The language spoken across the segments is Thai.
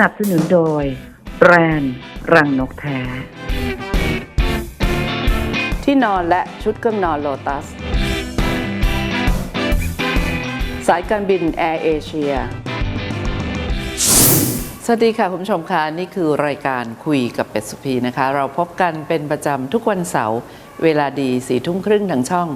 นับสนุนโดย แบรนด์รังนกแท้ ที่นอนและชุดเครื่องนอนโลตัส สายการบินแอร์เอเชีย สวัสดีค่ะ คุณผู้ชมค่ะ นี่คือรายการคุยกับเป็ดสุพีนะคะ เราพบกันเป็นประจำทุกวันเสาร์เวลาดีสี่ทุ่มครึ่งทางช่อง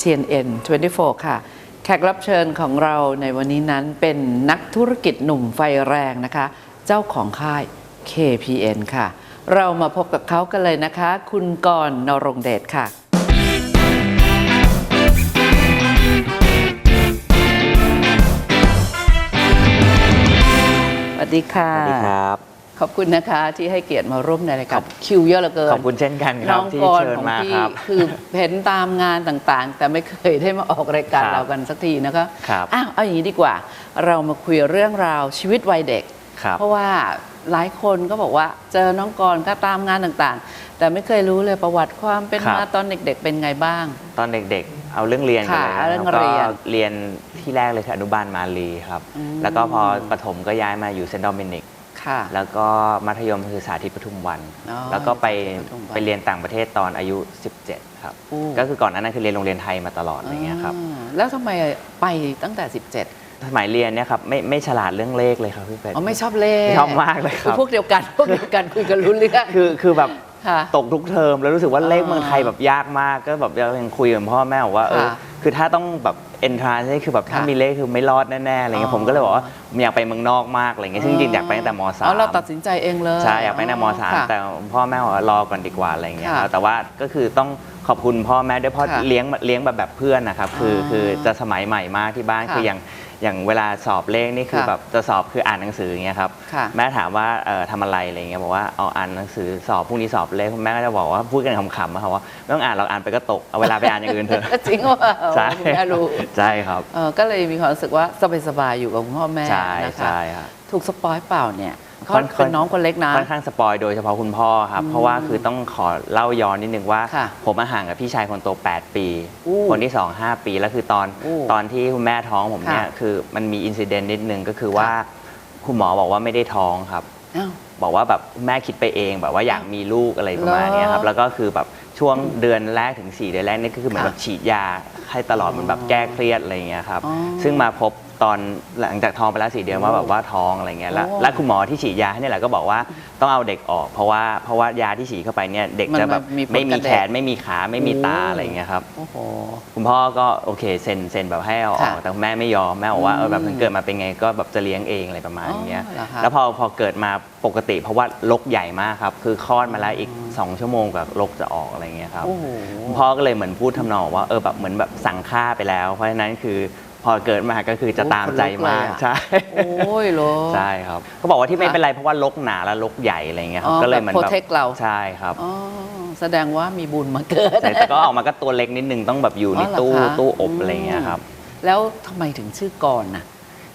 TNN 24 ค่ะแขกรับเชิญของเราในวันนี้นั้นเป็นนักธุรกิจหนุ่มไฟแรงนะคะ เจ้าของค่าย KPN ค่ะ เรามาพบกับเขากันเลยนะคะ คุณกรณ์นรงเดชค่ะ สวัสดีค่ะ สวัสดีครับ ขอบคุณนะคะที่ให้เกียรติมาร่วมในรายการคิวเยอะเหลือเกิน ขอบคุณเช่นกันครัน้บองที่กรเชิญของมาพี่ครับ คือเห็นตามงานต่างๆ แต่ไม่เคยได้มาออกรายการครับเรากันสักทีนะคะครับ อ้าวเอาอย่างนี้ดีกว่า เรามาคุยเรื่องราวชีวิตวัยเด็กครับ เพราะว่าหลายคนก็บอกว่าเจอน้องกรก็ตามงานต่างๆ แต่ไม่เคยรู้เลยประวัติความเป็นครับมาตอนเด็ก ๆ เป็นไงบ้าง ตอนเด็กๆ เอาเรื่องเรียนกันเลยค่ะนะเรื่องแล้วก็เรียนเรียนที่แรกเลยคืออนุบาลมาลีครับอืมแล้วก็พอประถมก็ย้ายมาอยู่เซนต์โดมินิกค่ะแล้วก็มัธยมคือสาธิตปทุมวันอ๋อแล้วก็ไปสาธิตปทุมวันไปเรียนต่างประเทศตอนอายุ 17 ครับอู้ก็คือก่อนหนานั้นคือเรียนโรงเรียนไทยมาตลอดอะไรเงี้ยครับอ่าแล้วทำไมไปตั้งแต่ 17 สมัยเรียนเนี่ยครับไม่ไม่ฉลาดเรื่องเลขเลยครับพี่เป็ดอ๋อไม่ชอบเลขชอบมากเลยครับอพวกเดียวกันพวกเดียวกันคุยกันรู้เรื่องคือคือแบบค่ะตกทุกเทอมแล้วรู้สึกว่าเลขอ่าเมืองไทยแบบยากมากก็แบบยังคุยกับพ่อแม่บอกว่าเออค่ะคือถ้าต้องแบบเอนทรานนี่คือแบบถ้าค่ะมีเลขคือไม่รอดแน่ๆอะไรเงี้อ๋ยอผมก็เลยบอกว่าผมอยากไปเมืองนอกมากอะไรเงี้ยซึ่งจริงๆอยากไปตั้งแต่มสามอ๋อเราตัดสินใจเองเลยใช่อยากไปตั้งแต่มสามค่ะแต่พ่อแม่บอกว่ารอก่อนดีกว่าอะไรเงี้ยค่ะครับแต่ว่าก็คือต้องขอบคุณพ่อแม่ด้วยเพราะค่ะเลี้ยงเลี้ยงแบบแบบเพื่อนนะครับคือออคือจะสมัยใหม่มากที่บ้านค่ะคืออย่าง อย่างเวลาสอบเลขนี่คือค่ะแบบจะสอบคืออ่านหนังสืออย่างเงี้ยครับค่ะ แม่ถามว่าเอ่อทำอะไรอะไรเงี้ยบอกว่าเอาอ่านหนังสือสอบพรุ่งนี้สอบเลขคุณแม่ก็จะบอกว่าพูดกันขำๆนะครับว่าไม่ต้องอ่านเราอ่านไปก็ตกเอาเวลาไปอ่านอย่างอื่นเถอะ จริงว่าใช่คุณแม่รู้ใช่ครับเออก็เลยมีความรู้สึกว่าสบายๆอยู่กับคุณพ่อแม่ใช่นะคะ ใช่ครับ ถูกสปอยเปล่าเนี่ยเขาค่อนเป็นน้องคนเล็กนะ ค่อนข้างสปอยโดยเฉพาะคุณพ่อครับ เพราะว่าคือต้องขอเล่าย้อนนิดนึงว่า ค่ะผมมาห่างกับพี่ชายคนโต 8 ปี อู้คนที่ 2 5 ปี แล้วคือตอนอู้ตอนที่คุณแม่ท้องผมเนี่ยค่ะ คือมันมีอินซิเดนต์นิดนึงก็คือว่าค่ะคุณหมอบอกว่าไม่ได้ท้องครับ อ้าว บอกว่าแบบแม่คิดไปเองแบบว่าอยากมีลูกอะไรประมาณเนี้ยครับ เหรอแล้วก็คือแบบช่วงเดือนแรกถึง 4 เดือนแรกนี่ก็คือเหมือนค่ะแบบฉีดยาให้ตลอดเหมันแบบแก้เครียดอะไรอย่างเงี้ยครับ อ๋อซึ่งมาพบ ตอนหลังจากท้องไปแล้วสี่เดือนว่าแบบว่าท้องอะไรเงี้ยแล้วโอ้แล้วคุณหมอที่ฉีดยาให้เนี่ยแหละก็บอกว่าต้องเอาเด็กออก เพราะว่าเพราะว่ายาที่ฉีดเข้าไปเนี่ยเด็กมันจะแบบมันมีผลไม่มีกับเด็กแขนไม่มีขาไม่มีตาโอ้อะไรเงี้ยครับโอ้โห คุณพ่อก็โอเคเซ็นเซ็นแบบให้เอาออกค่ะแต่คุณแม่ไม่ยอมแม่บอกว่าเออแบบอืมมันเกิดมาเป็นไงก็แบบจะเลี้ยงเองอะไรประมาณอย่างเงี้ยอ๋อเหรอคะ แล้วพอพอเกิดมาปกติ เพราะว่าลกใหญ่มากครับคือคลอดมาแล้วอีก2ชั่วโมงกับลกจะออกอะไรเงี้ยครับ โอ้โห คุณพ่อก็เลยเหมือนพูดทำนองว่าเออแบบเหมือนแบบสั่งฆ่าไปแล้ว เพราะฉะนั้นคือ พอเกิดมาก็คือจะตามใจมากโอ้ขนลุกเลยอะใช่โอ้ยโลใช่ครับเขาบอกว่าที่ไม่เป็นไรเพราะว่าลกหนาและลกใหญ่อะไรเงี้ยครัอ๋บอก็เลยเหมือนแบบแบบ protect เราใช่ครับอ๋อแสดงว่ามีบุญมาเกิดแต่แต่ก็ออกมาก็ตัวเล็กนิดนึงต้องแบบอยู่ในอ๋อเหรอตู้คะตู้อบอะไรเงี้ยครับแล้วทำไมถึงชื่อกรน่ะ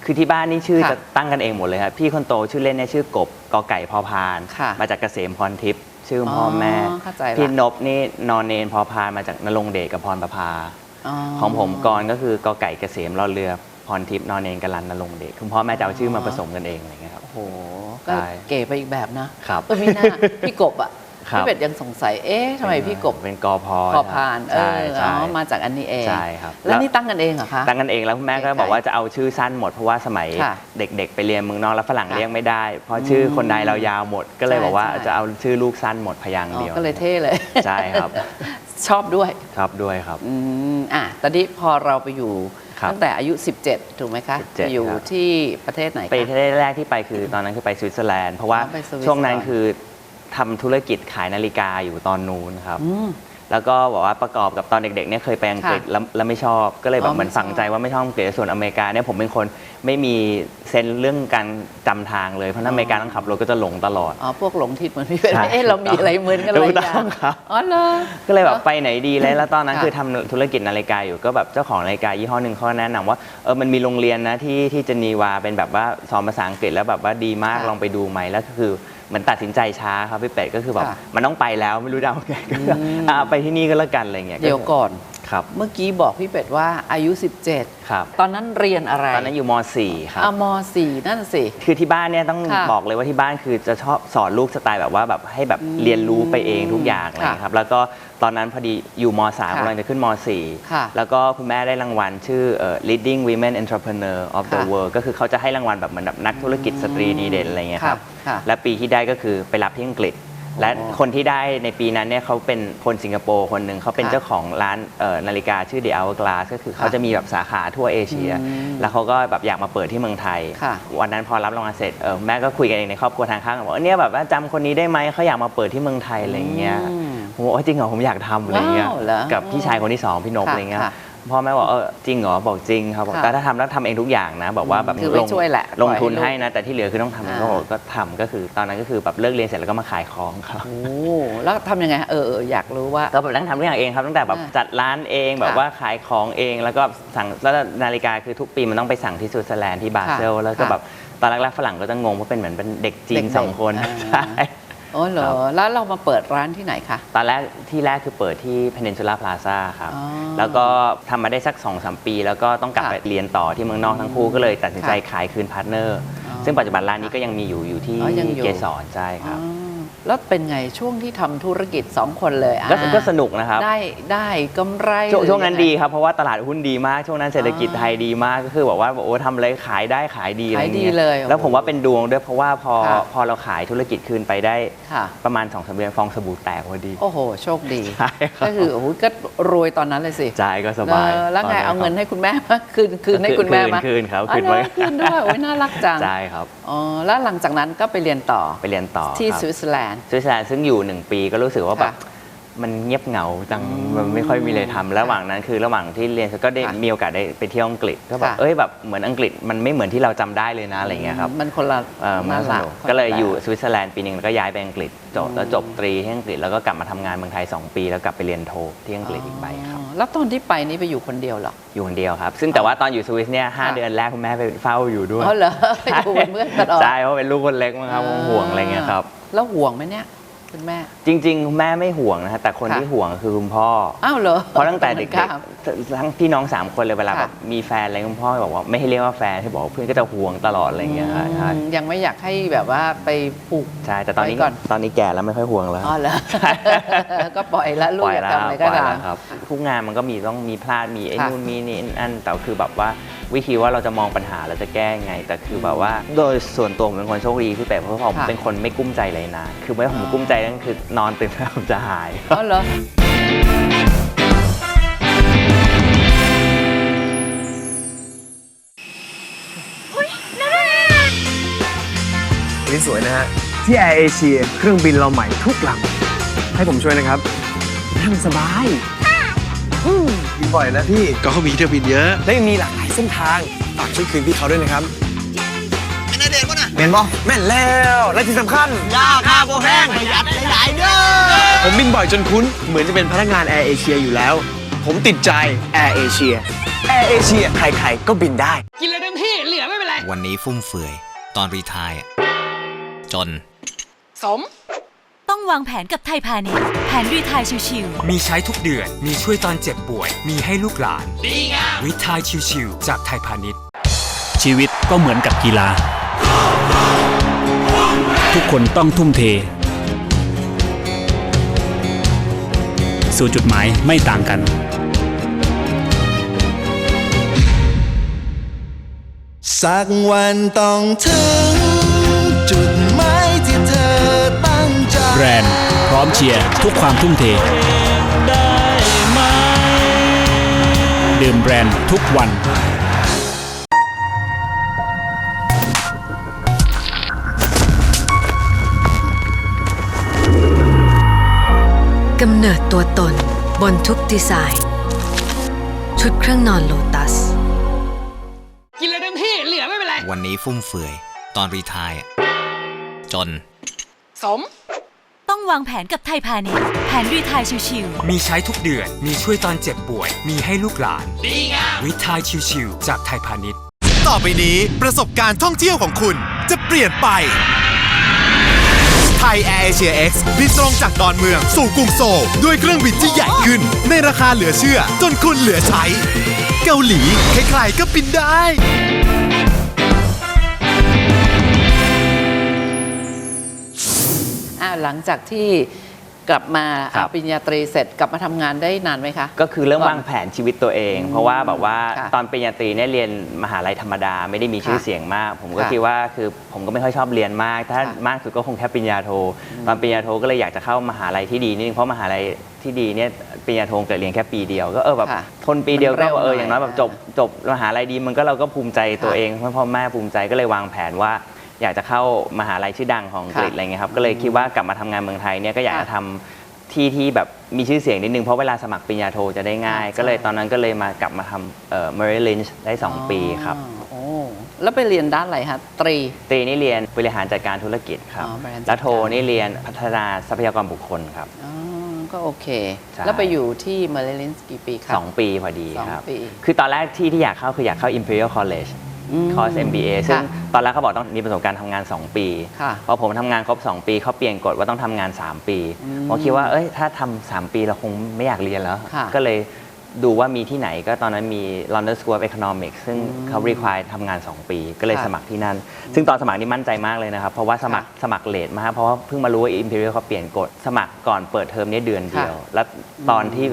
คือที่บ้านนี่ชื่อค่ะจะตั้งกันเองหมดเลยครับพี่คนโตชื่อเล่นเนี่ยชื่อกบกอไก่พอพานค่ะมาจากเกษมพรทิพย์ชื่อพ่อแม่อ๋อเข้าใจละพี่นบนี่นอนเนนพอพานมาจากนรงเดชกับพรประภาอ๋อ ของผมกรก็คือกอไก่เกษมรอเรือพรทิพย์นอนเนนกรันนรงเดชคุณพ่อแม่จะเอาชื่อมาผสมกันเองอะไรเงี้ยครับโอ้โหก็ใช่เก๋ไปอีกแบบนะครับเออไม่น่าพี่กบอะครับ พี่เป็ดยังสงสัย เอ๊ะทำไมพี่กบเป็นกอพอพอพานเอใช่อใช่อ๋อมาจากอันนี้เองใช่ครับแล้วนี่ตั้งกันเองเหรอคะตั้งกันเองแล้วคุณแม่ก็เก๋ๆบอกว่าจะเอาชื่อสั้นหมดเพราะว่าสมัยค่ะเด็ก ๆ ไปเรียนเมืองนอกแล้วฝรั่งค่ะเรียกไม่ได้ เพราะชื่อคนใดเรายาวหมด ก็เลยใช่บอกว่าใช่จะเอาชื่อลูกสั้นหมดพยางค์อ๋อเดียวก็เลยเท่เลยใช่ครับชอบด้วยครับด้วยครับอืมอะตอนนี้พอเราไปอยู่ครับตั้งแต่อายุ 17 ถูกไหมคะ17ไปอยู่ครับที่ประเทศไหนคะไปประเทศแรกที่ไปคือตอนนั้นคือไปสวิตเซอร์แลนด์ เพราะว่าอ๋อไปสวิตเซอร์แลนด์ช่วงนั้นคือ ทำธุรกิจขายนาฬิกาอยู่ตอนนู้นครับอืมแล้วก็บอกว่าประกอบกับตอนเด็กๆเนี่ยเคยไปอังกฤษค่ะแล้วแล้วไม่ชอบ ก็เลยแบอ๋บอเหมือนไม่ชอบฝังใจว่าไม่ชอบอังกฤษส่วนอเมริกาเนี่ยผมเป็นคนไม่มีเซนส์เรื่องการจำทางเลยเพราะฉะนั้นอเมริกาต้องขับรถก็จะหลงตลอดอ๋อพวกหลงทิศเหมือนพี่เป็นใช่เอ๊ะเรามีอะไรเหมือนกันหลายถูกอต้ย่าองงครับอ๋อเหรอก็เลยแบบไปไหนดีเลยแล้วตอนนั้นค่ะคือทำธุรกิจนาฬิกาอยู่ก็แบบเจ้าของนาฬิกายี่ห้อหนึ่งเขาแนะนำว่าเออมันมีโรงเรียนนะที่ที่เจนีวาเป็นแบบว่าสอนภาษาอังกฤษแล้วแบบว่าดีมากค่ะลองไปดูไหมแล้วก็คือ เหมือนตัดสินใจช้าครับพี่เป็ดก็คือแบบค่ะ มันต้องไปแล้วไม่รู้จะเอาไงก็อืมอะไปที่นี่ก็แล้วกันอะไรเงี้ยเดี๋ยวก่อน ครับ เมื่อกี้บอกพี่เป็ดว่าอายุ 17 ครับ ตอนนั้นเรียนอะไรตอนนั้นอยู่ม .4 ครับอะม .4 นั่นสิ คือที่บ้านเนี่ยต้องค่ะบอกเลยว่าที่บ้านคือจะชอบสอนลูกสไตล์แบบว่าแบบให้แบบอืมเรียนรู้ไปเองทุกอย่างอะไรค่ะเงี้ยครับ แล้วก็ตอนนั้นพอดีอยู่ม .3 ค่ะกำลังจะขึ้นม ค่ะ .4 แล้วก็คุณแม่ได้รางวัลชื่อเอ่อ leading women entrepreneur of the ค่ะ world ก็คือเขาจะให้รางวัลแบบเหมือนแบบนักธุรกิจสตรีดีเด่นอะไรเงี้ยครับ ค่ะค่ะและปีที่ได้ก็คือไปรับที่อังกฤษ และอ๋อคนที่ได้ในปีนั้นเนี่ยเขาเป็นคนสิงคโปร์คนหนึ่งเขาเป็นค่ะเจ้าของร้านเอ่อนาฬิกาชื่อ The Hourglass ก็คือเขาค่ะจะมีแบบสาขาทั่วเอเชียอืมแล้วเขาก็แบบอยากมาเปิดที่เมืองไทยค่ะวันนั้นพอรับรางวัลเสร็จเออแม่ก็คุยกันเองในครอบครัวทางข้างบอกว่าเนี่ยแบบว่าจำคนนี้ได้ไหมเขาอยากมาเปิดที่เมืองไทยอะไรอย่างเงี้ยอืมผมบอกว่าจริงเหรอผมอยากทำอะไรอย่างเงี้ยว้าวเหรอกับพี่ชายคนที่สองพี่นพค่ะอะไรเงี้ยค่ะ พ่อแม่บอกเออจริงเหรอบอกจริงครับบอกค่ะแต่ถ้าทำแล้วทำเองทุกอย่างนะบอกว่าแบบคือไม่ลงช่วยแหละลงทุนปล่อยให้ลูกให้นะแต่ที่เหลือคือต้องทำเองอ่า ก็บอกก็ทำก็คือตอนนั้นก็คือแบบเลิกเรียนเสร็จแล้วก็มาขายของครับ โอ้แล้วทำยังไงเออเอออยากรู้ว่า ก็แบบนั่งทำทุกอย่างเองครับตั้งแต่แบบอ่าจัดร้านเองแบบค่ะว่าขายของเองแล้วก็สั่งแล้วนาฬิกาคือทุกปีมันต้องไปสั่งที่สวิตเซอร์แลนด์ที่บาเซลค่ะแล้วก็ค่ะแบบตอนแรกๆฝรั่งก็จะงงว่าเป็นเหมือนเป็นเด็กจีนเด็กๆสองคนอ่า ใช่ อ๋อเหรครัอบแล้วเรามาเปิดร้านที่ไหนคะ ตอนแรกที่แรกคือเปิดที่ Peninsula Plaza ครับอ๋อแล้วก็ทำมาได้สัก2อสปี แล้วก็ต้องกลับค่ะไปเรียนต่อที่เมืองนอกทั้งคู่ก็เลยตัดสินใจค่ะขายคืนพาร์ทเนอร์อ๋อซึ่งปัจจุบันร้านนี้ก็ยังมีอยู่อยู่ที่อ๋อยังอยู่เกสรใช่ครับอ๋อ แล้วเป็นไงช่วงที่ทำธุรกิจสองคนเลยอะก็ก็สนุกนะครับ ได้ได้กำไรช่วงหรือช่วงนั้นยัไดีครับเพราะว่าตลาดหุ้นดีมาก ช่วงนั้นเศรษฐกิจอ๋อไทยดีมากก็คือบอกว่าโอ้ทำอะไรขายได้ขายดีอะไรขายดีเงี้ยเลยแล้วผมโอ้โหว่าเป็นดวงด้วยเพราะว่าพอค่ะพอเราขายธุรกิจคืนไปได้ค่ะประมาณ2องสามเดือนฟองสบู่แตกพอดี โอ้โห โชคดีใช่ครับก็คือโอ้โหก็รวยตอนนั้นเลยสิใจก็สบายเออแล้วไงตเอาเงินครับให้คุณแม่มาคืนคืนให้คุณแม่มาคืนครับอ๋อคืนไว้เหรอคืนด้วยโอ้ยน่ารักจังใช่ครับอ๋อแล้วหลังจากนั้นก็ไปเรียนต่อไปเรียนต่อที่ครับสวิตเซอร์แลนด์แลนด์สวิตเซอร์แลนด์ซึ่งอยู่ 1 ปีก็รู้สึกว่าแบบ มันเงียบเหงาจังอืมมันไม่ค่อยมีอะไรทำระหว่างนั้นคือระหว่างที่เรียนก็ได้ค่ะมีโอกาสได้ไปเที่ยวอังกฤษก็แบบค่ะเอ้ยแบบเหมือนอังกฤษมันไม่เหมือนที่เราจำได้เลยนะอะไรอย่างเงี้ยครับมันคนละเออมันน่าสรักนุกคนละก็เลยแบบอยู่สวิตเซอร์แลนด์ปีหนึ่งแล้วก็ย้ายไปอังกฤษจบอืมแล้วจบตรีที่อังกฤษแล้วก็กลับมาทำงานเมืองไทย 2 ปี แล้วกลับไปเรียนโทที่อังกฤษอีกใบครับอ๋อแล้วตอนที่ไปนี่ไปอยู่คนเดียวเหรออยู่คนเดียวครับ ซึ่งแต่ว่าตอนอยู่สวิสเนี่ยห้าค่ะเดือนแรกคุณแม่ไปเฝ้าอยู่ด้วยอ๋อเหรออยู่เป็นเพื่อนตลอดใช่เพราะเป็นลูกคนเล็กมั้งครับห่วงอะไรเงี้ยครับแล้วห่วงไหมเนี่ย คุณแม่ จริงๆคุณแม่ไม่ห่วงนะฮะแต่คนค่ะ ที่ห่วงคือคุณพ่อ อ้าวเหรอเพราะตั้งแต่เด็กครับๆทั้งพี่น้อง3คนเลยเวลาค่ะ แบบมีแฟนอะไรคุณพ่อบอกว่าไม่ให้เรียกว่าแฟนที่บอกว่าเพื่อนก็จะห่วงตลอดอะไรเงี้ยฮะใช่อืมยังไม่อยากให้แบบว่าไปผูก ใช่แต่ตอนนี้ไว้ก่อน ตอนนี้แก่แล้วไม่ค่อยห่วงแล้ว อ๋อเหรอ ก็ปล่อยละลูปกล่อยอยากแล้วทำอะไรปก็ล่อยทแล้วครับทุกงานมันก็มีต้องมีพลาดมีไอ้ค่ะนู่นมีนี่อันแต่คือแบบว่า วิธีว่าเราจะมองปัญหาเราจะแก้ยังไง แต่คือแบบว่า โดยส่วนตัวผมเป็นคนโชคดีพี่เป็ดเพราะผมค่ะเป็นคนไม่กุ้มใจเลยนานคือไม่ว่าผมกุ้มใจนั่นคือนอนตื่นแล้วผมจะหายำอ๋อเหรอวันนี้สวยนะฮะ ที่แอร์เอเชียเครื่องบินเราใหม่ทุกลำให้ผมช่วยนะครับนั่งสบายอื มบินบ่อยนะพี่ ก็เขามีเที่ยวบินเยอะ และยังมีหลากหลายเส้นทาง ฝากช่วยคืนพี่เขาด้วยนะครับเป็นไอเด็กป่ะนะแม่นป่ะแม่นแล้ว และที่สำคัญยาค่าโบแพงประหยัดหลายเด้อ ผมบินบ่อยจนคุ้น เหมือนจะเป็นพนักงานแอร์เอเชียอยู่แล้ว ผมติดใจแอร์เอเชียแอร์เอเชียใครๆก็บินได้วันนี้ฟุ่มเฟือย ตอนรีไทายอะจน ต้องวางแผนกับไทยพาณิชย์แผนรีไทยชิวๆมีใช้ทุกเดือน มีช่วยตอนเจ็บป่วย มีให้ลูกหลาน ดีงามวิทายชิวๆจากไทยพาณิชย์ ชีวิตก็เหมือนกับกีฬา ทุกคนต้องทุ่มเท สู่จุดหมายไม่ต่างกัน สักวันต้องถึง แบรนด์พร้อมเชียร์ทุกความทุ่มเทดื่มแบรนด์ทุกวัน กำเนิดตัวตนบนทุกดีไซน์ ชุดเครื่องนอนโลตัส กินเลยเต็มที่เหลือไม่เป็นไร วันนี้ฟุ่มเฟือย ตอนรีไทายจน สมต้อง วางแผนกับไทยพาณิชย์แผนรีไทยชิวๆมีใช้ทุกเดือน มีช่วยตอนเจ็บป่วย มีให้ลูกหลาน ดีงามวิทายชิวๆจากไทยพาณิชย์ ต่อไปนี้ประสบการณ์ท่องเที่ยวของคุณจะเปลี่ยนไป ไทยแอร์เอเชียเอ็กซ์บินตรงจากดอนเมืองสู่กรุงโซลด้วยเครื่องบินที่ใหญ่ขึ้น ในราคาเหลือเชื่อ จนคุณเหลือใช้ เกาหลีใครๆก็บินได้ หลังจากที่กลับมาครับปริญญาตรีเสร็จกลับมาทำงานได้นานไหมคะ ก็คือเริ่มก่อนวางแผนชีวิตตัวเอง เพราะว่าแบบว่าค่ะตอนปริญญาตรีเนี่ยเรียนมหาลัยธรรมดาไม่ได้มีชื่อค่ะเสียงมาก ผมก็ค่ะคิดว่าคือผมก็ไม่ค่อยชอบเรียนมาก ถ้าค่ะมากสุดก็คงแค่ปริญญาโท ตอนปริญญาโทก็เลยอยากจะเข้ามหาลัยที่ดีนิดนึงเพราะมหาลัยที่ดีเนี่ยปริญญาโทเกิดเรียนแค่ปีเดียวก็เออแบบค่ะทนปีเดียวมันเร็ก็วเออหน่อยอย่างน้อยแบบจบจบมหาลัยดีมันก็เราก็ภูมิใจตัวค่ะ เองเพราะพ่อแม่ภูมิใจก็เลยวางแผนว่า อยากจะเข้ามหาลัยชื่อดังของอังกฤษค่ะอะไรเงี้ยครับก็เลยคิดว่ากลับมาทำงานเมืองไทยเนี่ยก็อยากจะค่ะทำที่ที่แบบมีชื่อเสียงนิดนึง เพราะเวลาสมัครปริญญาโทจะได้ง่ายใช่ก็เลยตอนนั้นก็เลยมากลับมาทำเอ่อ Merrill Lynch ได้ 2 ปีครับอ๋อโอ้แล้วไปเรียนด้านอะไรคะตรีตรีนี่เรียนบริหารจัดการธุรกิจครับอ๋อบริหารจัดการแล้วโทนี่เรียนพัฒนาทรัพยากรบุคคลครับอ๋อก็โอเคใช่แล้วไปอยู่ที่เมริลินส์กี่ปีครับสองปีพอดีสองครับปีคือตอนแรกที่ที่อยากเข้าคืออยากเข้า Imperial College อืม คอร์ส MBA ซึ่งค่ะตอนแรกเขาบอกต้องมีประสบการณ์ทำงาน 2 ปีค่ะพอผมทำงานครบ 2 ปีเขาเปลี่ยนกฎว่าต้องทำงาน 3 ปีอืมผมคิดว่าเอ้ยถ้าทำ3ปีเราคงไม่อยากเรียนแล้วค่ะก็เลยดูว่ามีที่ไหนก็ตอนนั้นมี London School of Economics ซึ่งเขา require ทำงาน 2 ปี ก็เลยค่ะสมัครที่นั่น ซึ่งตอนสมัครนี่มั่นใจมากเลยนะครับ เพราะว่าสมัครสมัครเลทมาก เพราะว่าเพิ่งมารู้ว่า Imperial เขาเปลี่ยนกฎ สมัครก่อนเปิดเทอมเนี่ยเดือนเดียว แล้วตอนที่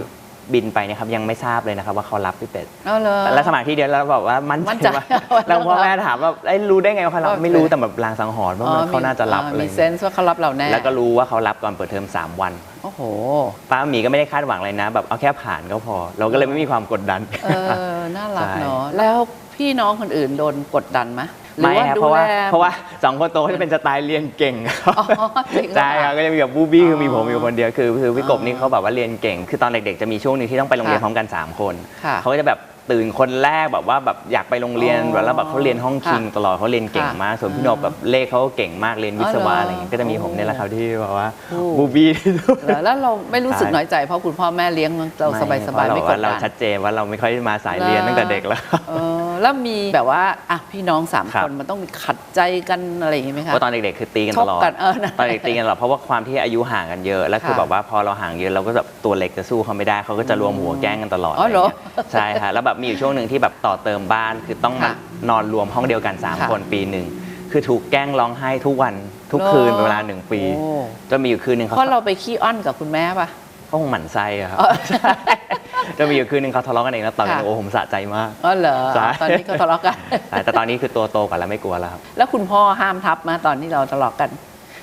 บินไปเนะครับยังไม่ทราบเลยนะครับว่าเขารับพี่เป็ดเอาเลย แล้วสมัครที่เดียวแล้วแบบว่ามั่นมั่นใจใจว่าว่าแล้วพ่อแม่ถามว่าเอ้ยรู้ได้ไงว่าเขารับว่าไม่รู้แต่แบบลางสังหรณ์ว่าเขาน่าจะรับอ๋ออะไรมีเซนส์ว่าเขารับเราแน่แล้วก็รู้ว่าเขารับก่อนเปิดเทอม3วัน โอ้โห ป้าหมีก็ไม่ได้คาดหวังเลยนะ แบบเอาแค่ผ่านก็พอ เราก็เลยไม่มีความกดดัน เออ น่ารักใช่ เนาะแล้วพี่น้องคนอื่นโดนกดดันไหมหรือ ไม่ว่าครับดูเพราะว่าแลเพราะว่าสองคนโตเขาจะเป็นสไตล์เรียนเก่งครับอ๋อจริงเหรอใช่ครับก็จะมีแบบบูบี้คือมีผมอ๋ออยู่คนเดียวคือคือพี่กบนี่อ๋อเขาแบบว่าเรียนเก่ง คือตอนเด็กๆจะมีช่วงหนึงที่ต้องไปโรงเรียนค่ะพร้อมกัน 3 คนค่ะเขาก็จะแบบตื่นคนแรกแบบว่าแบบอยากไปโรงเรียนอ๋อแบบแล้วแบบเขาเรียนห้องคิงค่ะตลอดเขาเรียนเก่งค่ะมาก ส่วนพี่โนบแบบเลขเขาก็เก่งมากเรียนวิศวะอ๋อเหรอออะไรอย่างเงี้ยก็จะมีผมเนี่ยแหละครับที่แบบว่าโอ้บูบี้ที่สุดเหรอแล้วเราไม่รู้สึกใช่น้อยใจเพราะคุณพ่อแม่เลี้ยงเราสบายสบายๆไม่กดเราดันชัดเจนว่าเราไม่ค่อยมาสายเรียนตั้งแต่เด็กแล้วเออแล้วมีแบบว่าอะพี่น้องสามครับ คนมันต้องมีขัดใจกันอะไรอย่างงี้ไหมคะเพราะตอนเด็กๆคือตีกันตลอดชกกันเออนะตอนเด็กตีกันตลอดเพราะว่าความที่อายุห่างกันเยอะแล้วคือค่ะแบบว่าพอเราห่างเยอะเราก็แบบตัวเล็กจะสู้เขาไม่ได้เขาก็จะรวมหัวแกล้งกันตลอดอ๋อเหรอะไงี้ยใช่ค่ะแล้วแบบมีอยู่ช่วงหนึ่งที่แบบต่อเติมบ้านคือต้องมาค่ะนอนรวมห้องเดียวกันสามค่ะคนปีหนึ่งคือถูกแกล้งร้องไห้ทุกวันทุกคืนเหรอเป็นเวลาหนึ่งปีโอ้ จนมีอยู่คืนหนึ่งเขาเพราะเราไปขี้อ้อนกับคุณแม่ปะ เขาคงหมั่นไส้อะครับอ๋อใช่ จะมีอยู่คืนหนึ่งเขาทะเลาะกันเองแล้วต่อยกันค่ะโอ้ผมสะใจมากอ๋อเหรอใช่ตอนนี้ก็ทะเลาะกันใช่แต่ตอนนี้คือตัวโตกว่าแล้วไม่กลัวแล้วครับแล้วคุณพ่อห้ามทับมาตอนที่เราทะเลาะกัน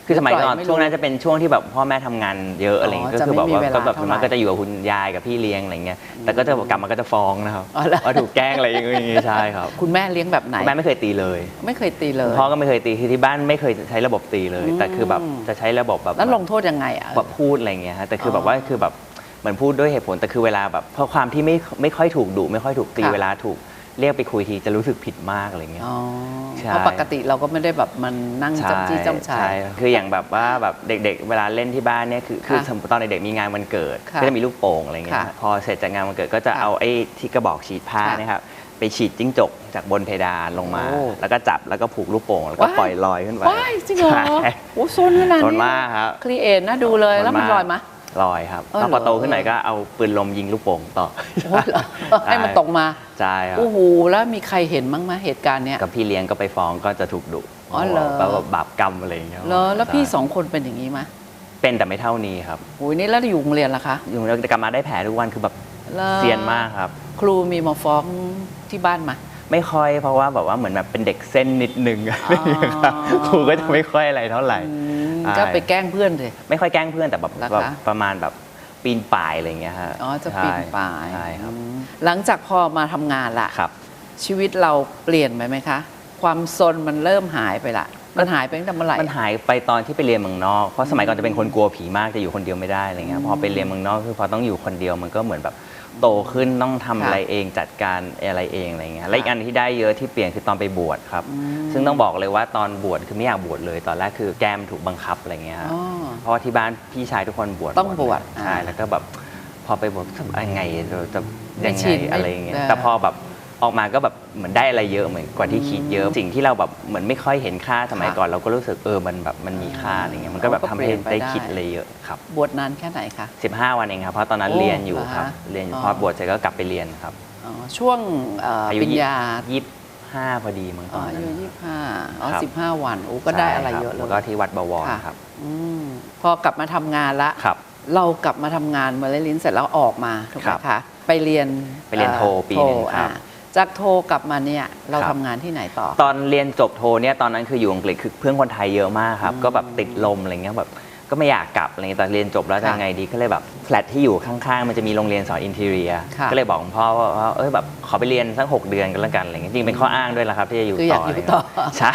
คือสมัยก่อนปล่อยไม่รู้ช่วงนั้นจะเป็นช่วงที่แบบพ่อแม่ทำงานเยอะอะไรอย่างเงี้ยอ๋อก็คือแบบว่าจะไม่มีเวลาก็แบบเท่าไหร่มันก็จะอยู่กับคุณยายกับพี่เลี้ยงอะไรเงี้ยแต่ก็จะกลับมาก็จะฟ้องนะครับอ๋อเหรอว่าถูกแกล้งอะไรอย่างเงี้ยใช่ครับคุณแม่เลี้ยงแบบไหนคุณแม่ไม่เคยตีเลย ไม่เคยตีเลยพ่อก็ไม่เคยตีคือที่บ้านไม่เคยใช้ระบบตีเลย แต่คือแบบอืมจะใช้ระบบแบบแล้วลงโทษยังไงอะแบบพูดอะไรเงี้ยฮะแต่คือออแบบว่าคือแบบ เหมือนพูดด้วยเหตุผลแต่คือเวลาแบบเพราะความที่ไม่ไม่ค่อยถูกดุไม่ค่อยถูกตีค่ะเวลาถูกเรียกไปคุยทีจะรู้สึกผิดมากอะไรเงี้ย อ๋อใช่ เพราะปกติเราก็ไม่ได้แบบมันนั่งจ้ำจี้จ้ำชาย ใช่คืออย่างแบบว่าแบบเด็กๆ เวลาเล่นที่บ้านเนี่ยคือคือค่ะสมมติตอนเด็กๆมีงานวันเกิดค่ะก็จะมีลูกโป่งอะไรเงี้ยค่ะพอเสร็จจากงานวันเกิดก็จะค่ะเอาไอ้ที่กระบอกฉีดผ้าค่ะเนะครับไปฉีดจิ้งจกจากบนเพดานลงมา โอ้แล้วก็จับแล้วก็ผูกลูกโป่งแล้วก็ว้าย ปล่อยลอยขึ้นไปว้ายจริงเหรอใช่ โอ้โซนขนาดโซนี้นมากครับ ครีเอทน่าดูเลยแล้วมันลอยมะ ลอยครับเออแล้วพอเหรอ โตขึ้นหน่อยก็เอาปืนลมยิงลูกโป่งต่อโอ้ยเหรอให้มันตกมาใช่ครับ โอ้โหแล้วมีใครเห็นมั้งไหมเหตุการณ์เนี้ย กับพี่เลี้ยงก็ไปฟ้องก็จะถูกดุอ๋อเหรอ แล้วแบบบาปกรรมอะไรอย่างเงี้ยเหรอแล้วพี่ใช่สองคนเป็นอย่างนี้ไหมยเป็นแต่ไม่เท่านี้ครับโอ้ยนี่แล้วอยู่โรงเรียนล่ะคะอยู่แล้วกลับมาได้แผลทุกวันคือแบบแล้วเซียนมากครับ ครูมีมาฟ้องที่บ้านมา ไม่ค่อยเพราะว่าแบบว่าเหมือนแบบเป็นเด็กเส้นนิดนึงอะไรอย่างเงี้ยครับอ๋อ ครูก็จะไม่ค่อยอะไรเท่าไหร่ อืมใช่ ก็ไปแกล้งเพื่อนเลย ไม่ค่อยแกล้งเพื่อนแต่แบบเหรอคะแบบประมาณแบบปีนป่ายอะไรอย่างเงี้ยฮะอ๋อจะปีนป่ายใช่ครับอืมหลังจากพอมาทำงานละครับ ชีวิตเราเปลี่ยนไปไหมคะ ความซนมันเริ่มหายไปละมันหายไปตั้งแต่เมื่อไหร่ มันหายไปตอนที่ไปเรียนเมืองนอก เพราะสมัยก่อนจะเป็นคนกลัวผีมากจะอยู่คนเดียวไม่ได้อะไรเงี้ย พอไปเรียนเมืองนอกคือพอต้องอยู่คนเดียวมันก็เหมือนแบบ โตขึ้นต้องทำค่ะอะไรเองจัดการอะไรเองอะไรเงี้ยและอีกอันที่ได้เยอะที่เปลี่ยนคือตอนไปบวชครับ ซึ่งต้องบอกเลยว่าตอนบวชคือไม่อยากบวชเลย ตอนแรกคือแก้มถูกบังคับอะไรเงี้ยครับอ๋อเพราะว่าที่บ้านพี่ชายทุกคนบวชต้องบวชใช่อ่าแล้วก็แบบพอไปบวชทำยังไงเราจะไม่ยังชิไงนอะไรอย่างเงี้ยเออ แต่พอแบบ ออกมาก็แบบเหมือนได้อะไรเยอะเหมือนกว่าที่คิดเยอะ สิ่งที่เราแบบเหมือนไม่ค่อยเห็นค่าสมัยก่อน เราก็รู้สึกเออมันแบบมันมีค่าอะไรเงี้ยมันก็แบบทำให้ได้คิดอะไรเยอะครับ บวชนานแค่ไหนคะ 15 วันเองครับเพราะตอนนั้นโอ้เรียนอยู่ครับเหรอฮะเรียนอยู่อ๋อ พอบวชเสร็จก็กลับไปเรียนครับอ๋อช่วงเอ่ออายุปริญญายี่สิบห้าพอดีมั้งตอ๋ออนอานั้น ยุยี่สิบห้าอ๋อครับ สิบห้าวันโอ้ก็ได้อะไรใช่คบเยอะเลยแล้วก็ที่วัดบวรค่ะครับอืมพอกลับมาทำงานละ ครับ เรากลับมาทำงานเมื่อเล่นลิ้นเสร็จแล้วออกมาถูกไหคมรับคะไปเรียนไปเรียนโทปีหนึ่งโทครับ อ่า จากโทกลับมาเนี่ยเราครับ ทำงานที่ไหนต่อ ตอนเรียนจบโทเนี่ยตอนนั้นคืออยู่อังกฤษคือเพื่อนคนไทยเยอะมากครับ ก็แบบติดลมอะไรเงี้ยแบบก็ไม่อยากกลับอะไรเงี้ยแต่เรียนจบแล้วจะค่ะยังไงดีก็เลยแบบแฟลตที่อยู่ข้างๆ มันจะมีโรงเรียนสอนอินเทเรีย ค่ะก็เลยบอกคุณพ่อว่าว่าเอ้ยแบบขอไปเรียนสักหกเดือนกันแล้วกันอะไรเงี้ยจริงๆเป็นข้ออ้างด้วยแหละครับที่จะอยู่คืออยาต่กออยู่อะไรต่อเงี้ยใช่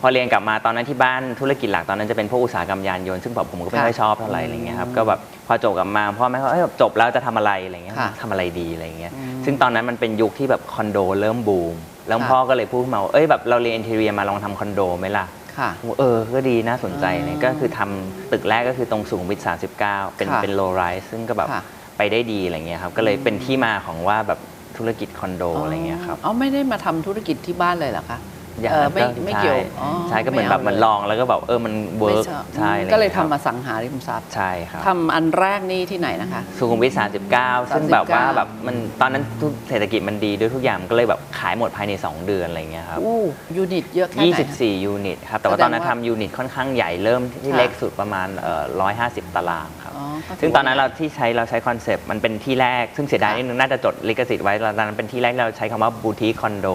พอเรียนกลับมาตอนนั้นที่บ้านธุรกิจหลักตอนนั้นจะเป็นพวกอุตสาหกรรมยานยนต์ซึ่งแบบผมก็ไม่ค่ะค่อยชอบเท่าไหร่อะไรเงี้ยครับก็แบบพอจบกลับมาพ่อแม่ก็เอ้ยแบบจบแล้วจะทำอะไรอะไรเงี้ยค่ะทำอะไรดีอะไรเงี้ยอืมซึ่งตอนนั้นมันเป็นยุคที่แบบคอนโดเริ่มบูมแล้วค่ะ พ่อก็เลยพูดมาว่าเอ้ยแบบเราเรียนอินเทเรียมาลองทำคอนโดไหมล่ะ ค่ะผมว่าเออ ก็ดีน่าสนใจอ๋เนี่ยอก็คือทำตึกแรกก็คือตรงสุขุมวิท39 เป็นค่ะเป็นโลไรส์ซึ่งก็แบบค่ะไปได้ดีอะไรเงี้ยครับ ก็เลยเป็นที่มาของว่าแบบธุรกิจคอนโดอะไรเงี้ยครับ อ๋อไม่ได้มาทำธุรกิจที่บ้านเลยเหรอคะ อย่างเออนั้นไม่ก็ไม่ใช่เกี่ยวอ๋อใช่ก็เหมือนแบบไาเหมันลองแล้วก็แบบเออมันเวิไม่ร์กชอบใช่อะไรก็เลยงี้ทำครับมาสังหาริมทรัพย์ใช่ครับทำอันแรกนี่ที่ไหนนะคะสุขุมวิท39 ซึ่งแบบว่า39แบบมันตอนนั้นทุกเศรษฐกิจมันดีด้วยทุกอย่างมันก็เลยแบบขายหมดภายใน 2 เดือนอะไรเงี้ยครับอู้ยูนิตเยอะแค่ไหนคะ24ยูนิตครับแต่ว่าแสดงตอนนั้นว่าทำยูนิตค่อนข้างใหญ่เริ่มที่ค่ะเล็กสุดประมาณเอ่อ150ตารางครับอ๋อก็ถืซึ่งตอนนั้นว่าเราที่ใช้เราใช้คอนเซปต์มันเป็นที่แรก ซึ่งเสียดายค่ะนิดนึงน่าจะจดลิขสิทธิ์ไว้ตอนนั้นเป็นที่แรกที่เราใช้คำว่าบูติคคอนโด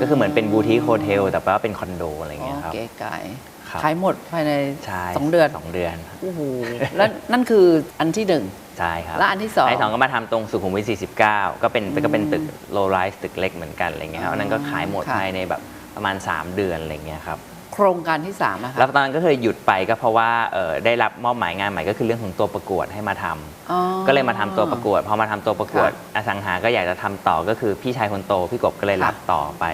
ก็คือเหมือนเป็นบูติคโฮเทลแต่ว่าเป็นคอนโดอะไรอย่างเงี้ยครับเก๋ไก่ครับขายหมดภายในใช่สองเดือนสองเดือนโอ้โหแล้วนั่นคืออันที่หนึ่งใช่ครับแล้วอันที่สองนที่สองก็มาทำตรงสุขุมวิท49 ก็เป็นก็เป็นตึกโลไรส์ตึกเล็กเหมือนกันอะไรเงี้ยครับอันนั้นก็ขายหมดค่ะภายในแบบประมาณ 3 เดือนอะไรเงี้ยครับ โครงการที่สามนะคะแล้วตอนนั้นก็เคยหยุดไปก็เพราะว่าเอ่อได้รับมอบหมายงานใหม่ก็คือเรื่องของตัวประกวดให้มาทำอ๋อ ก็เลยมาทำตัวประกวดพอมาทำตัวประกวดค่ะอสังหาก็อยากจะทำต่อก็คือพี่ชายคนโตพี่กบก็เลยค่ะรับต่อไป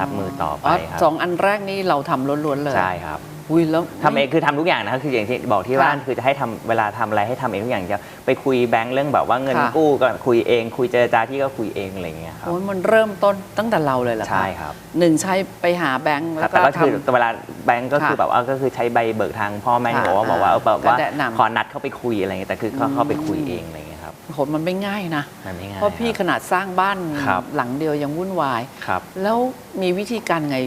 รับมือต่อไปครับ สองอันแรกนี่เราทำล้วนๆเลย ใช่ครับ อุ้ยแล้วทำเองคือทำทุกอย่างนะครับคืออย่างที่บอกที่ค่ะบ้านคือจะให้ทำเวลาทำอะไรให้ทำเองทุกอย่างจะไปคุยแบงค์เรื่องแบบว่าเงินค่ะ กู้ก็คุยเอง คุยเจรจาที่ก็คุยเองอะไรอย่างเงี้ยครับโอ้ยมันเริ่มต้นตั้งแต่เราเลยเหรอคะใช่ครับ หนึ่งใช้ไปหาแบงค์คแล้รับวแต่ก็ก็คือทำเวลาแบงก์ก็คือค่ะแบบว่าก็คือใช้ใบเบิกทางพ่อแม่ค่ะบอกว่าบอกว่าเออแบบก็ว่าแนะนำขอนัดเข้าไปคุยอะไรเงี้ยแต่คือเขาเข้าไปคุยเองอะไรเงี้ยครับโหมันไม่ง่ายนะ มันไม่ง่ายเพราะพี่คขรับ นาดสร้างบ้านครับ หลังเดียวยังวุ่นวาย ครับ แล้วมีวิธีการไง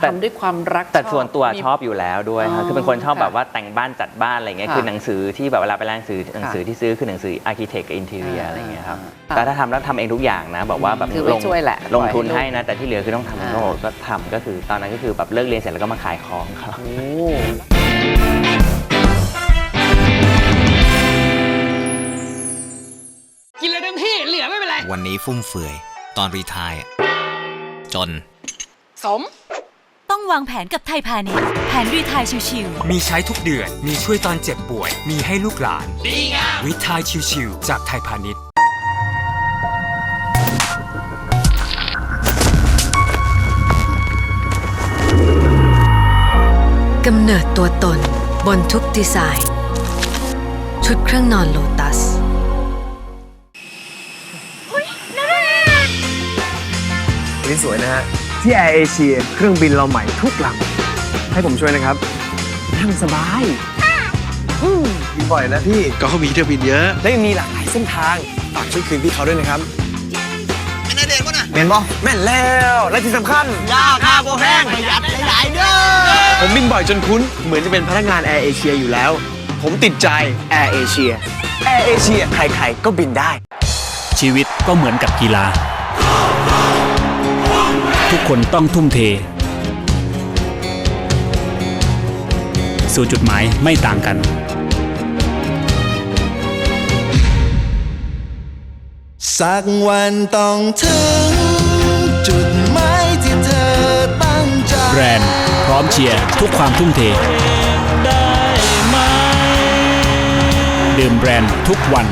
แต่ ทำด้วยความรักแต่ส่วนตัวมี ชอบอยู่แล้วด้วยอ๋ครัอบคือเป็นคนชอบค่ะแบบว่าแต่งบ้านจัดบ้านอะไรเงี้ยค่ะคือหนังสือที่แบบเวลาไปร้านหนังสือหนังสือค่ะที่ซื้อคือหนังสือ Architect กับ Interior อ่าอะไรเงี้ยครับอ่าแต่ถ้าทำแล้วทำเองทุกอย่างนะแบบว่าแบบคือไม่ลงช่วยแหละลงทุนปล่อยให้ให้นะ แต่ที่เหลือคือต้องทำอ่าก็ก็ทำก็คือตอนนั้นก็คือแบบเลิกเรียนเสร็จแล้วก็มาขายของครับ โอ้กินเลยเต็มที่เหลือไม่เป็นไร วันนี้ฟุ่มเฟือย ตอนรีไทายอะจน สม ต้องวางแผนกับไทยพาณิชย์แผนรีไทายชิวมีใช้ทุกเดือน มีช่วยตอนเจ็บป่วย มีให้ลูกหลาน ดีงามวิทายชิวๆจากไทยพาณิชย์ๆกำเนิดตัวตนบนทุกดีไซน์ ชุดเครื่องนอนโลตัสนี่สวยนะฮะ ที่แอร์เอเชียเครื่องบินเราใหม่ทุกลำให้ผมช่วยนะครับนั่งสบายอืมบินบ่อยนะพี่ ก็เขามีเที่ยวบินเยอะ และยังมีหลากหลายเส้นทางฝากช่วยคืนพี่เขาด้วยนะครับเป็นนาเดชป่ะนะเมนบอแม่นแล้ว และที่สำคัญยาค่าโบแพงประหยัดหลายๆเด้อผมบินบ่อยจนคุ้น เหมือนจะเป็นพนักงานแอร์เอเชียอยู่แล้ว ผมติดใจแอร์เอเชียแอร์เอเชียใครๆก็บินได้ ชีวิตก็เหมือนกับกีฬาทุก คนต้องทุ่มเท สู่จุดหมายไม่ต่างกัน สักวันต้องถึง จุดหมายที่เธอตั้งใจ แบรนด์พร้อมมเชียร์ทุกความทุ่มเท ดื่มแบรนด์ทุกวัน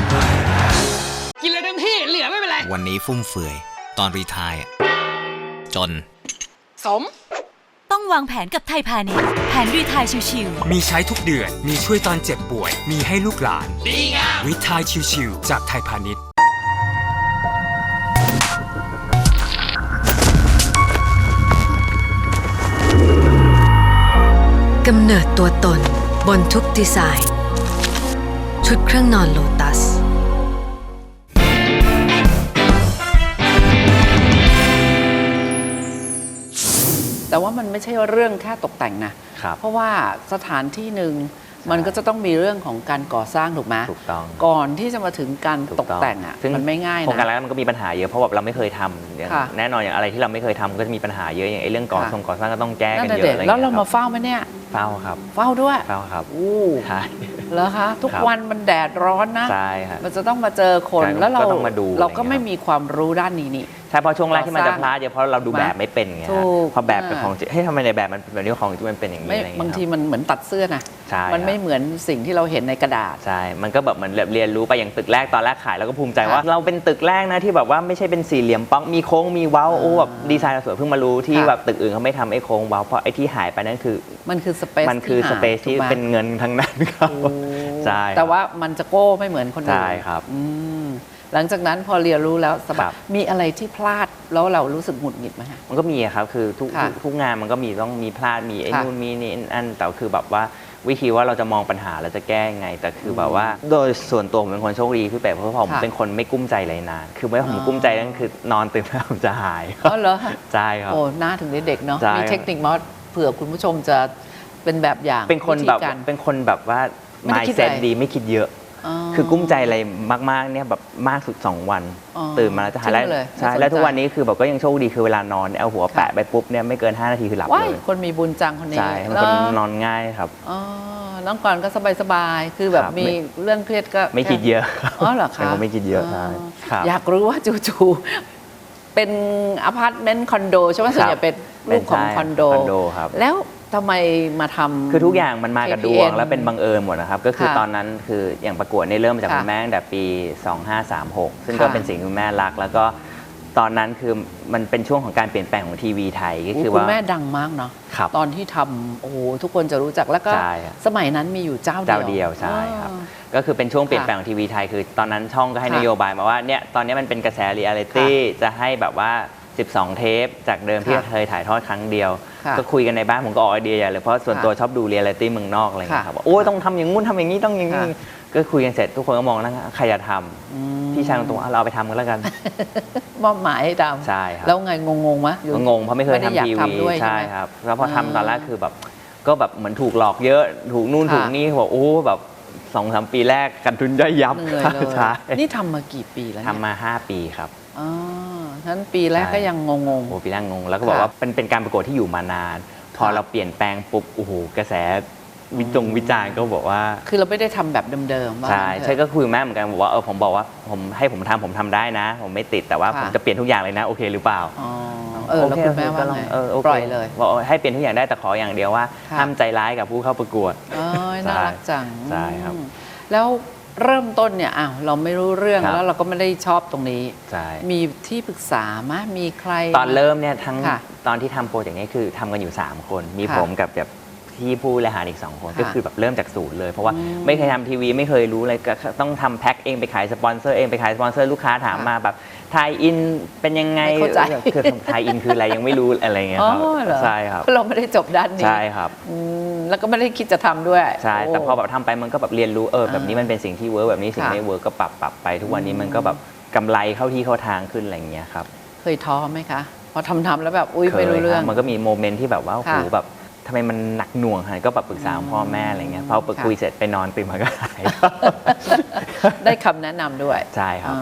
กินเลยเต็มที่เหลือไม่เป็นไร วันนี้ฟุ่มเฟือย ตอนรีไทายจน สม ต้องวางแผนกับไทยพาณิชย์แผนรีไทยชิวมีใช้ทุกเดือน มีช่วยตอนเจ็บป่วย มีให้ลูกหลาน ดีงามวิทายชิวๆจากไทยพาณิชย์ๆกำเนิดตัวตนบนทุกดีไซน์ ชุดเครื่องนอนโลตัส แต่ว่ามันไม่ใช่เรื่องแค่ตกแต่งนะ ครับ เพราะว่าสถานที่หนึ่งมันก็จะต้องมีเรื่องของการก่อสร้างถูกไหมถูกต้องก่อนที่จะมาถึงการถูตกแต่งอะซึ่ง มันไม่ง่ายโครงการนะ แรกมันก็มีปัญหาเยอะเพราะแบบเราไม่เคยทำอย่างค่ะแน่นอนอย่างอะไรที่เราไม่เคยทำก็จะมีปัญหาเยอะอย่างไอ้เรื่องก่อค่ะทรงก่อสร้างก็ต้องแก้นั่กันนน่ะเยเด็อะกอะไรแล้วเรามางี้ยคบเฝ้าไหมเนี่ย เฝ้าครับเฝ้าด้วยเฝ้าครับอู้ใช่ เหรอคะทุกครับ วันมันแดดร้อนนะ ใช่ครับ มันจะต้องมาเจอคนใช่แล้วเราก็ต้องมาดูเราก็อะไรเงี้ยไม่มีความรู้ด้านนี้นี่ ใช่เพราะช่วงแรกที่มันก่จะอสร้างพลาดเยอะเพราะเราดูถูกไหมแบบไม่เป็นไงถูฮะกพอแบบเป็นอ่าของจริงเฮ้ยทำไมในแบบมันแบบนี้ของจริงมันเป็นอย่างนี้ไม่อะไรเงี้ยบางทีครับ มันเหมือนตัดเสื้อนะใช่มันไม่ครับเหมือนสิ่งที่เราเห็นในกระดาษ ใช่ มันก็แบบเหมือนเรียนรู้ไปอย่างตึกแรกตอนแรกขายแล้วก็ภูมิใจค่ะว่าเราเป็นตึกแรกนะที่แบบว่าไม่ใช่เป็นสี่เหลี่ยมป๊อกมีโค้งมีเว้าโอ้แบบดีไซน์เราสวยเพิ่งมารู้ที่ค่ะ แบบตึกอื่นเขาไม่ทำไอ้โค้งเว้าเพราะไอ้ที่หายไปนั่นคือ มันคือสเปซมันคือสเปซที่เป็นเงินทั้งนั้นครับใช่แต่ว่ามันจะโก้ไม่เหมือนคนอื่นใช่ครับ อืม หลังจากนั้นพอเรียนรู้แล้วสบาครัยบมีอะไรที่พลาดแล้วเรารู้สึกหงุดหงิดไหมฮะมันก็มีอะครับคือทุกค่ะทุกทุกงานมันก็มีต้องมีพลาดมีไอ้ค่ะนู่นมีนี่อันแต่คือแบบว่าวิธีว่าเราจะมองปัญหาแล้วจะแก้ยังไง แต่คือแบบว่า โดยส่วนตัวผมเป็นคนโชคดีพี่แปะเพราะผมค่ะเป็นคนไม่กุ้มใจอะไรนาน คือไม่ว่าผมอ๋อกุ้มใจนั่นคือนอนตื่นมาผมจะหายอ๋อเหรอใช่ครับโอ้หน้าถึงได้เด็กเนาะใช่มีเทคนิคมาเผื่อคุณผู้ชมจะเป็นแบบอย่างเป็นคนแบบวิธีการเป็นคนแบบว่าไม่ได้คิด mindset อะไรดีไม่คิดเยอะ คือกุ้มใจอะไรมากๆเนี่ยแบบมากสุด 2 วันอ๋อตื่นมาแล้วจะหายแล้วจริงเลยใช่ไม่สนใจแล้วทุกวันนี้คือแบบก็ยังโชคดีคือเวลานอนเอาหัวแปะไปปุ๊บเนี่ยไม่เกิน 5 นาทีคือหลับว้ายเลยคนมีบุญจังคนนี้ใช่เป็นแล้วคนนอนง่ายครับอ๋อน้องก่อนก็สบายๆคือแบบครับมีไม่เรื่องเครียดก็ไม่คิดเยอะอ๋อเหรอคะเป็นคนไม่คิดเยอะใช่ครับอยากรู้ว่าจู่ๆเป็นอพาร์ตเมนต์คอนโดใช่ไหมส่วนใหญ่เป็นลูกของเป็นใช่คอนโดคอนโดครับแล้ว ทำไมมาทำ คือทุกอย่างมันมากับดวง KPN และเป็นบังเอิญหมดนะครับ ก็คือค่ะตอนนั้นคืออย่างประกวดเนี่ยเริ่มมาจากค่ะคุณแม่ตั้งแต่ปี 2536 ซึ่งก็ค่ะเป็นสิ่งที่คุณแม่รัก แล้วก็ตอนนั้นคือมันเป็นช่วงของการเปลี่ยนแปลงของทีวีไทยก็โอ้คือคุณว่าแม่ดังมากเนาะครับตอนที่ทำโอ้โหทุกคนจะรู้จักแล้วก็ ใช่ครับ สมัยนั้นมีอยู่เจ้าเดียว เจ้าเดียวใช่ครับอ๋อก็คือเป็นช่วงเปลี่ยนแปลงของทีวีไทย คือตอนนั้นช่องก็ให้ค่ะนโยบายมาว่าเนี่ยตอนนี้มันเป็นกระแสเรียลิตี้จะให้แบบว่า 12 เทป จากเดิมที่ค่ะเคยถ่ายทอดครั้งเดียวค่ะ ก็คุยกันในบ้านผมก็ออกไอเดียใหญ่เลยเพราะส่วนค่ะตัวชอบดูเรียลิตี้เมืองนอกอะไรอย่างเงี้ยค่ะครับว่าโอ้ยต้องทำอย่างงู้นทำอย่างนี้ต้องอย่างนี้ค่ะก็คุยกันเสร็จทุกคนก็มองแล้วใครจะทอืมำพี่ชายตรงๆอะเราเอาไปทำกันแล้วกันมอบหมายให้ทำใช่ครับแล้วไงงงๆมะหรือก็งงเพราะไม่เคยด้อยากทำทีวีด้วยใช่ใช่ไหมครับแล้วพอทำอ่าตอนแรกคือแบบก็แบบเหมือนถูกหลอกเยอะถูกนู่นค่ะถูกนี่บอกโอ้แบบสองสามปีแรกกันทุนย่อยยับเหนื่อยเลยใช่นี่ทำมากี่ปีแล้วเนี่ยทำมา5ปีครับ อ๋อนั้นปีแรกใช่ก็ยังงง โอ้ปีแรกงง แล้วก็บอกค่ะ ว่าเป็นเป็นการประกวดที่อยู่มานาน พอค่ะเราเปลี่ยนแปลงปุ๊บโอ้โหกระแสวิจงวิจารณ์ก็บอกว่า ๆ คือเราไม่ได้ทำแบบเดิมๆว่าใช่งั้นเถอะใช่ก็คุยกับแม่เหมือนกันบอกว่าเออผมบอกว่าผมให้ผมทำผมทำได้นะ ผมไม่ติดแต่ว่าค่ะ ผมจะเปลี่ยนทุกอย่างเลยนะ โอเคหรือเปล่าอ๋อเออแล้วคุณแม่ว่าก็ลองไงเออโอคปล่อยเลย บอกให้เปลี่ยนทุกอย่างได้แต่ขออย่างเดียวว่าค่ะ ห้ามใจร้ายกับผู้เข้าประกวดเอ้ยน่ารักจังใช่ครับ อืมแล้ว เริ่มต้นเนี่ยอ้าวเราไม่รู้เรื่องครับแล้วเราก็ไม่ได้ชอบตรงนี้ ใช่ มีที่ปรึกษามะมีใคร ตอนเริ่มเนี่ยทั้งค่ะตอนที่ทำโปรเจกต์นี้คือทำกันอยู่ 3 คน มีค่ะผมกับแบบที่ผู้บริหารอีก 2 คน ค่ะก็คือแบบเริ่มจากศูนย์เลย เพราะว่าอืมไม่เคยทำทีวีไม่เคยรู้เลยก็ต้องทำแพ็คเองไปขายสปอนเซอร์เองไปขายสปอนเซอร์ลูกค้าถามค่ะมาแบบ ไทยอินเป็นยังไงไม่เข้าใจ คือไทยอินคืออะไรยังไม่รู้อะไรเงี้ยอ๋อครับเหรอใช่ครับเราไม่ได้จบด้านนี้ใช่ครับ อืมแล้วก็ไม่ได้คิดจะทำด้วย ใช่ แต่โพอแบบทำไปมันก็แบบเรียนรู้เออแบบอ่านี้มันเป็นสิ่งที่เวิร์กแบบนี้สิ่งค่ะ ไม่เวิร์กก็ปรับปรับไป ทุกวันนี้มันก็แบบกำไรเข้าที่เข้าทางขึ้นอะไรเงี้ยครับเคยท้อไหมคะ พอทำทำๆแล้วแบบอุ้ยไม่รู้คยเรื่องคบมันก็มีโมเมนต์ที่แบบว่าโอ้โหค่ะแบบทำไมมันหนักหน่วงขนาดนั้นก็แบบปรึกษาพ่อแม่อะไรเงี้ยพอไปค่ะ คุยเสร็จไปนอนตื่นมาก็หาย ได้คำแนะนำด้วยใช่ครับ อ๋อ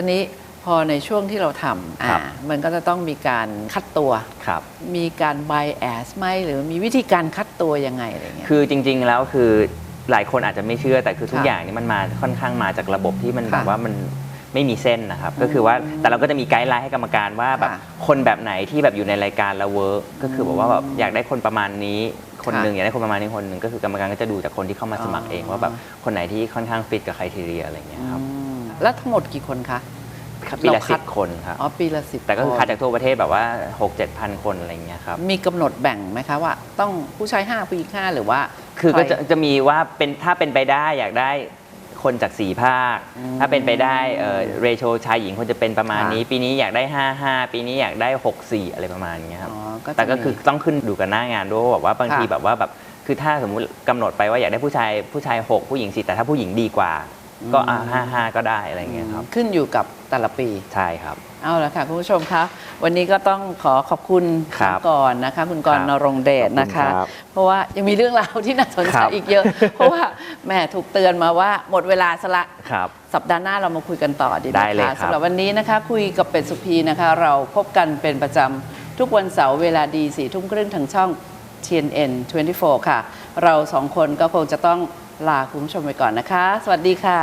ตอนนี้พอในช่วงที่เราทำครัอ่าบมันก็จะต้องมีการคัดตัวครับมีการ bias ไหมหรือมีวิธีการคัดตัวยังไงอะไรเงี้ยคือจริง ๆ แล้วคือหลายคนอาจจะไม่เชื่อแต่คือทุกค่ะอย่างนี้มันมาค่อนข้างมาจากระบบที่มันค่ะแบบว่ามันไม่มีเส้นนะครับ ก็คือว่าแต่เราก็จะมีไกด์ไลน์ให้กรรมการว่าแบบค่ะคนแบบไหนที่แบบอยู่ในรายการแล้วเวิร์กก็คือแบบว่าแบบอยากได้คนประมาณนี้คนหนึ่งค่ะอยากได้คนประมาณนี้คนหนึ่งก็คือกรรมการก็จะดูจากคนที่เข้ามาสมัครเองว่าแบบคนไหนที่ค่อนข้างฟิตกับใครทีเรียอะไรอย่างเงี้ยครับอืม แล้วทั้งหมดกี่คนคะปีละเราคัสิดบคนครับอ๋อปีละสิบแต่ก็คือคนคัดจากทั่วประเทศแบบว่า 6 7พันคนอะไรอย่างเงี้ยครับมีกำหนดแบ่งไหมคะว่า ต้องผู้ชายห้าผู้หญิงห้าหรือว่า คือก็จะใรจะมีว่าเป็นถ้าเป็นไปได้อยากได้คนจากสีภาคอืมถ้าเป็นไปได้เรโชชายหญิงควรจะเป็นประมาณค่ะนี้ ปีนี้อยากได้ 5 5 ปีนี้อยากได้ 6 4 อะไรประมาณเนี้ยครับอ๋อก็จะแต่ก็มีคือต้องขึ้นดูกันหน้างานด้วยว่าแบบว่าบางทีค่ะแบบว่าแบบคือถ้าสมมุติกำหนดไปว่าอยากได้ผู้ชายผู้ชาย 6 ผู้หญิง4แต่ถ้าผู้หญิงดีกว่า ก็อะห้าห้าก็ได้อะไรอย่างเงี้ยครับขึ้นอยู่กับแต่ละปีใช่ครับ เอาละค่ะคุณผู้ชมคะวันนี้ก็ต้องขอขอบคุณครับก่อนนะคะ คุณกรณ์ครับนรงเดชนะคะขอบคุณครับเพราะว่ายังมีเรื่องราวที่น่าสนคใจรับอีกเยอะ เพราะว่าแหม่ถูกเตือนมาว่าหมดเวลาสละครับสัปดาห์หน้าเรามาคุยกันต่อดีไหมได้เลยคะครับสำหรับวันนี้นะคะ คุยกับเป็ดสุพีนะคะ เราพบกันเป็นประจำทุกวันเสาร์เวลาดีสี่ทุ่มครึ่งทางช่อง TNN 24 ค่ะ เราสองคนก็คงจะต้อง ลาคุณผู้ชมไปก่อนนะคะ สวัสดีค่ะ